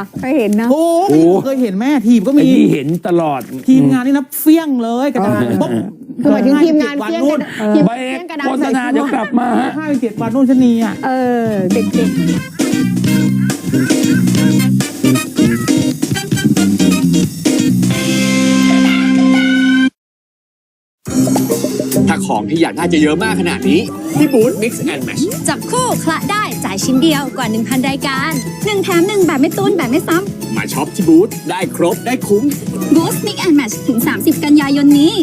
คะเคยเห็นนะโอ้โอ้เคยเห็นแม่ทีมก็ไอ้มีนี่เห็นตลอดทีมงานนี่นะเฟี้ยงเลยกระดานปุ๊บคือหมายถึงทีมงานวันเฟี้ยงนู่นกระดาษทีมเบรกเฟี้ยงกระดาษโฆษณาเดี๋ยวกลับมาฮะ ห้าเจ็ดวันนู่นชะนีอะ เออเด็กถ้ ของที่อยากได้จะเยอะมากขนาดนี้ ที่บูธ Mix and Match จับคู่คละได้จ่ายชิ้นเดียวกว่า 1,000 รายการ 1 แถม 1 แบบไม่ตูนแบบไม่ซ้มาช็อปที่บูธได้ครบได้คุ้มำ Boost Mix and Match ถึง 30 กันยายนนี้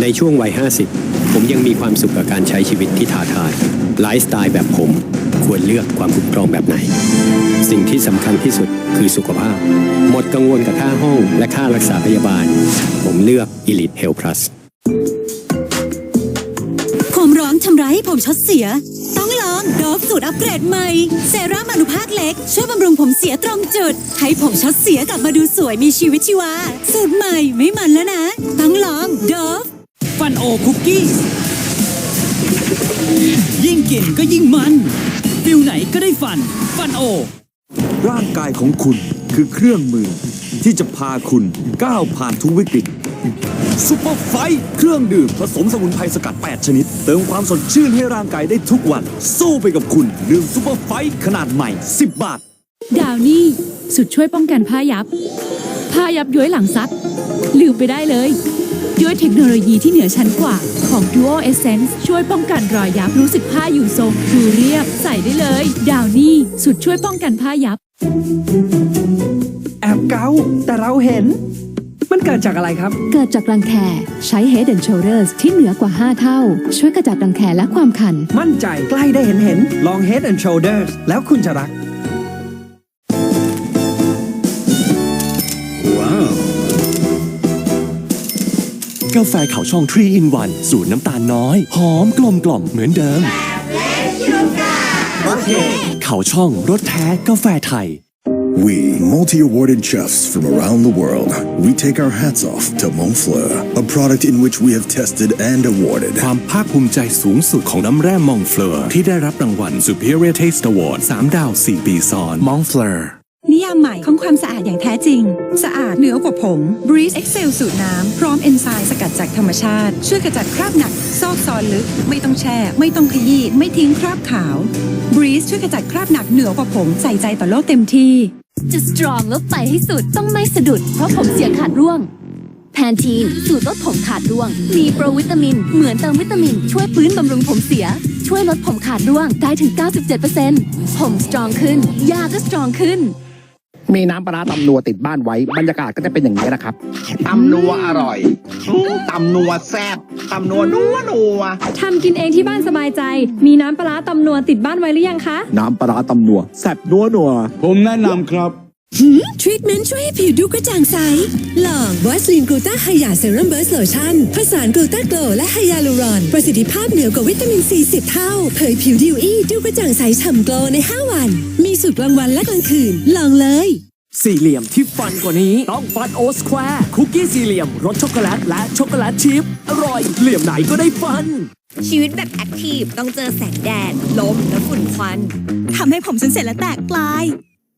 ในช่วงวัย 50 ผมยังมีความสุขกับการใช้ชีวิตที่ท้าทาย ไลฟ์สไตล์แบบผม ควรเลือกความคุ้มครองแบบไหน สิ่งที่สำคัญที่สุดคือสุขภาพ หมดกังวลกับค่าห้องและค่ารักษาพยาบาล ผมเลือก Elite Health Plus ชำระให้ผมช็อตเสีย ต้องลองโดฟสูตรอัปเกรดใหม่เซรั่มอนุภาคเล็ก ช่วยบำรุงผมเสียตรงจุด ให้ผมช็อตเสียกลับมาดูสวยมีชีวิตชีวา สูตรใหม่ไม่มันแล้วนะ ต้องลองโดฟฟันโอคุกกี้ยิ่งกินก็ยิ่งมันฟิลไหนก็ได้ฟัน ฟันโอ ร่างกายของคุณคือเครื่องมือที่จะพาคุณก้าวผ่านทุกวิกฤต ซุปเปอร์ไฟท์เครื่องดื่มผสมสมุนไพรสกัด 8 ชนิด เติมความสดชื่นให้ร่างกายได้ทุกวัน สู้ไปกับคุณ ดื่มซุปเปอร์ไฟท์ขนาดใหม่ 10 บาท ดาวนี่สุดช่วยป้องกันผ้ายับ ผ้ายับย้วยหลังซักลืมไปได้เลยด้วยเทคโนโลยีที่เหนือชั้นกว่าของ Duo Essence ช่วยป้องกันรอยยับรู้สึกผ้าอยู่ทรงดูเรียบ ใส่ได้เลย ดาวนี่สุดช่วยป้องกันผ้ายับ แอบเกาแต่เราเห็น มันเกิดจากอะไรครับ เกิดจากรังแคใช้ Head and Shoulders ที่เหนือกว่า 5 เท่า ช่วยกระจัดรังแคและความคัน มั่นใจใกล้ได้เห็นเห็นลอง Head and Shoulders แล้วคุณจะรักกาแฟเขาช่อง3 in 1สูตรน้ำตาลน้อย หอมกลมกล่อมเหมือนเดิม เขาช่องรสแท้กาแฟไทย We, multi awarded chefs from around the world, we take our hats off to Montfleur, a product in which we have tested and awarded. ความภาคภูมิใจสูงสุดของน้ำแร่มองเฟลอร์ที่ได้รับรางวัล Superior Taste Award 3 ดาว 4 ปีซ้อนมองเฟลอร์นิยามใหม่ของความสะอาดอย่างแท้จริง สะอาดเหนือกว่าผง Breeze Excel สูตรน้ำ พร้อมเอนไซม์สกัดจากธรรมชาติ ช่วยกระจัดคราบหนัก ซอกซอนลึก ไม่ต้องแช่ ไม่ต้องขยี้ ไม่ทิ้งคราบขาว Breeze ช่วยกระจัดคราบหนักเหนือกว่าผงใส่ใจต่อโลกเต็มที่ จะสตรองแล้วไปให้สุดต้องไม่สะดุด เพราะผมเสียขาดร่วง แพนทีนสูตรลดผมขาดร่วง มีโปรวิตามิน เหมือนเติมวิตามิน ช่วยฟื้นบำรุงผมเสีย ช่วยลดผมขาดร่วงได้ถึง 97%ผมสตรองขึ้น ยาก็สตรองขึ้น มีน้ำปลาร้าตำนัวติดบ้านไว้ บรรยากาศก็จะเป็นอย่างนี้นะครับ ตำนัวอร่อยอืมตำนัวแซ่บตำนัวนัวนัวทำกินเองที่บ้านสบายใจ มีน้ำปลาร้าตำนัวติดบ้านไว้หรือยังคะ น้ำปลาร้าตำนัวแซ่บนัวนัว ผมแนะนำครับ ทรีทเมนต์ช่วยให้ผิวดูกระจ่างใส ลองว a สลีนกลูตาไฮยาเซรั่มเบิร์สโลชั่นผสานกลูตาโกลและไฮยาลูรอน ประสิทธิภาพเหนือกว่าวิตามินซี10เท่า เผยผิวดิวอี้ดูกระจ่างใสฉ่ำโกลใน 5 วัน มีสูตรกลางวันและกลางคืน ลองเลย สี่เหลี่ยมที่ฟันกว่านี้ ต้องฟันโอสแควร์คุกกี้สี่เหลี่ยมรสช็อกโกแลตและช็อกโกแลตชิพอร่อยเหลี่ยมไหนก็ได้ฟัน ชีวิตแบบแอคทีฟต้องเจอแสงแดด ลมและฝุ่นควันทำให้ผมฉันเสร็จและแตกปลาย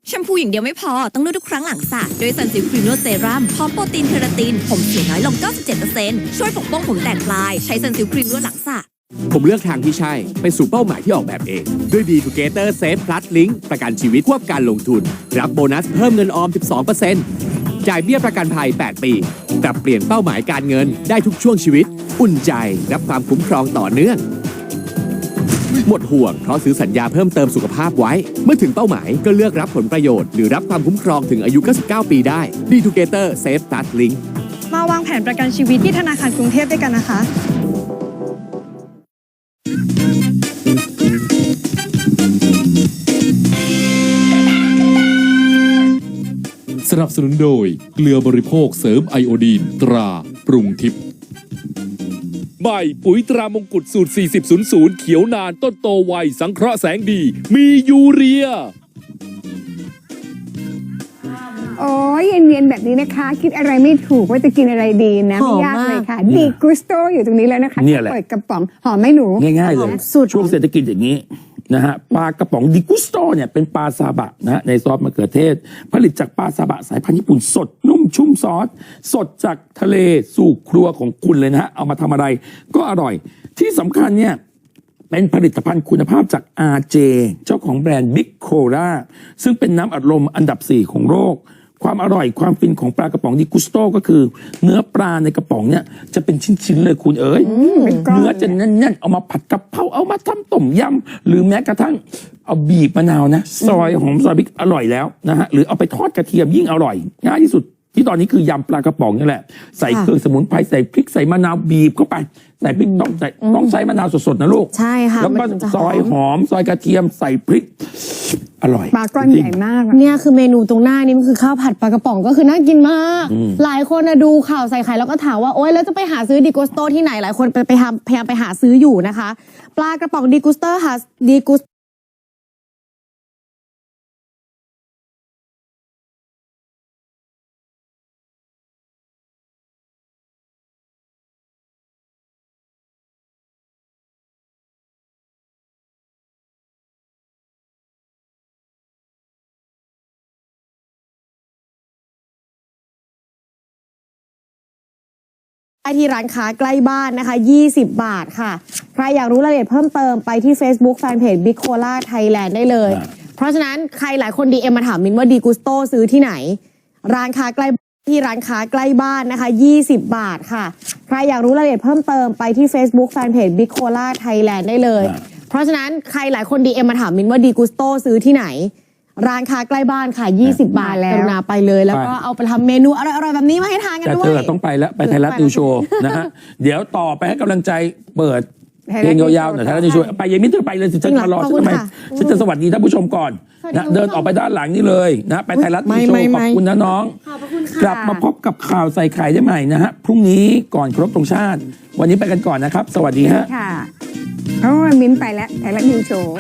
แชมพูอย่างเดียวไม่พอ ต้องนวดทุกครั้งหลังสระด้วยซันซิลครีมนวดเซรั่มพร้อมโปรตีนเคราติน ผมเสียน้อยลง 97%ช่วยปกป้องผมแตกปลาย ใช้ซันซิลครีมนวดหลังสระผมเลือกทางที่ใช่ ไปสู่เป้าหมายที่ออกแบบเอง ด้วย b t o g e t h e r Safe Plus Link ประกันชีวิตควบการลงทุน รับโบนัสเพิ่มเงินออม 12%จ่ายเบี้ยประกันภัย 8 ปีปรับเปลี่ยนเป้าหมายการเงินได้ทุกช่วงชีวิต อุ่นใจรับความคุ้มครองต่อเนื่อง หมดห่วงเพราะซื้อสัญญาเพิ่มเติมสุขภาพไว้ เมื่อถึงเป้าหมายก็เลือกรับผลประโยชน์หรือรับความคุ้มครองถึงอายุ 99 ปีได้ b t o g e t h e r Safe Plus Link มาวางแผนประกันชีวิตที่ธนาคารกรุงเทพด้วยกันนะคะสนับสนุนโดยเกลือบริโภคเสริมไอโอดีน ตรา ปรุงทิพย์ ใหม่ปุ๋ยตรามงกุฎสูตร 4000 เขียวนานต้นโตไว สังเคราะห์แสงดี มียูเรีย โอ้ยเย็นๆแบบนี้นะคะ คิดอะไรไม่ถูกว่าจะกินอะไรดีนะหอไม่มยากมากเลยค่ะดีกุสโตอยู่ตรงนี้แล้วนะคะเนี่ยแหละ เปิดกระป๋องหอมไหมหนู ง่ายๆเลยสุด ช่วงเศรษฐกิจอย่างนี้ นะฮะปลากระป๋องดิกุสโตเนี่ยเป็นปลาซาบะนะฮะในซอสมะเขือเทศ ผลิตจากปลาซาบะสายพันธุ์ญี่ปุ่นสดนุ่มชุ่มซอส สดจากทะเลสู่ครัวของคุณเลยนะฮะเอามาทำอะไรก็อร่อย ที่สำคัญเนี่ยเป็นผลิตภัณฑ์คุณภาพจาก RJ เจ้าของแบรนด์ Big Cola ซึ่งเป็นน้ำอัดลมอันดับ 4 ของโลก ความอร่อยความฟินของปลากระป๋องดิกุสโตก็คือ เนื้อปลาในกระป๋องเนี่ยจะเป็นชิ้นๆเลยคุณเอ๋ยเป็นก้อน เนื้อจะแน่นๆเอามาผัดกะเพราเอามาทำต้มยำหรือแม้กระทั่งเอาบีบมะนาวนะ ซอยหอมซอยพริกอร่อยแล้วนะฮะหรือเอาไปทอดกระเทียมยิ่งอร่อยง่ายที่สุดที่ตอนนี้คือยำปลากระป๋องนี่แหละใส่เครื่องสมุนไพรใส่พริกใส่มะนาวบีบเข้าไปใส่พริกต้องใส่ต้องใช้มะนาวสดๆนะลูก ใช่ค่ะแล้วก็มันถึงจะซอยหอม ซอยกระเทียมใส่พริก อร่อยปลาก้อนใหญ่มากอะเนี่ยคือเมนูตรงหน้านี่มันคือข้าวผัดปลากระป๋องก็คือน่ากินมาก หลายคนนะดูข่าวใส่ไข่แล้วก็ถามว่าโอ๊ยแล้วจะไปหาซื้อดิกุสโตที่ไหนหลายคนไปไปทำพยายามไปหาซื้ออยู่นะคะ ปลากระป๋องดิกุสเตอร์หาดิกุส ได้ที่ร้านค้าใกล้บ้านนะคะ 20 บาทค่ะ ใครอยากรู้รายละเอียดเพิ่มเติมไปที่ Facebook Fanpage Big Cola Thailand ได้เลย เพราะฉะนั้นใครหลายคนดีเอ็มมาถามมินว่าดีกุสโตซื้อที่ไหน ร้านค้าใกล้ที่ร้านค้าใกล้บ้านนะคะ 20 บาทค่ะ ใครอยากรู้รายละเอียดเพิ่มเติมไปที่ Facebook Fanpage Big Cola Thailand ได้เลย เพราะฉะนั้นใครหลายคนดีเอ็มมาถามมินว่าดีกุสโตซื้อที่ไหน ร้านค้าใกล้บ้านค่ะ 20 บาทมาแล้วกรุณาไปเลย แล้วก็เอาไปทำเมนูอร่อยๆแบบนี้มาให้ทานกันแต่ด้วเธยอต้องไปแล้วไปไทยรัฐนิวโชว์นะฮะ เดี๋ยวต่อไปให้กำลังใจเปิดไทยเพรัลฐงนิวโชว์ยาวๆหน่อยไทยรัฐนิวโชว์ไปยังมิเธอไปเลยสิฉันจริงเหรอมารอขอบฉันคุณทำไมค่ะฉันจะสวัสดีท่านผู้ชมก่อนสวัสดีนะคุณผู้ชมเดินออกไปด้านหลังนี่เลยนะไปไทยรัฐนิวโชไม่ว์ขไม่อบคุณนะน้องขอบพระคุณค่ะกลับมาพบกับข่าวใส่ไข่ได้ใหม่นะฮะพรุ่งนี้ก่อนครบตรงชาติ วันนี้ไปกันก่อนนะครับ สวัสดีฮะค่ะเพราะว่ามิ้นไปแล้วไทยรัฐนิวโชว์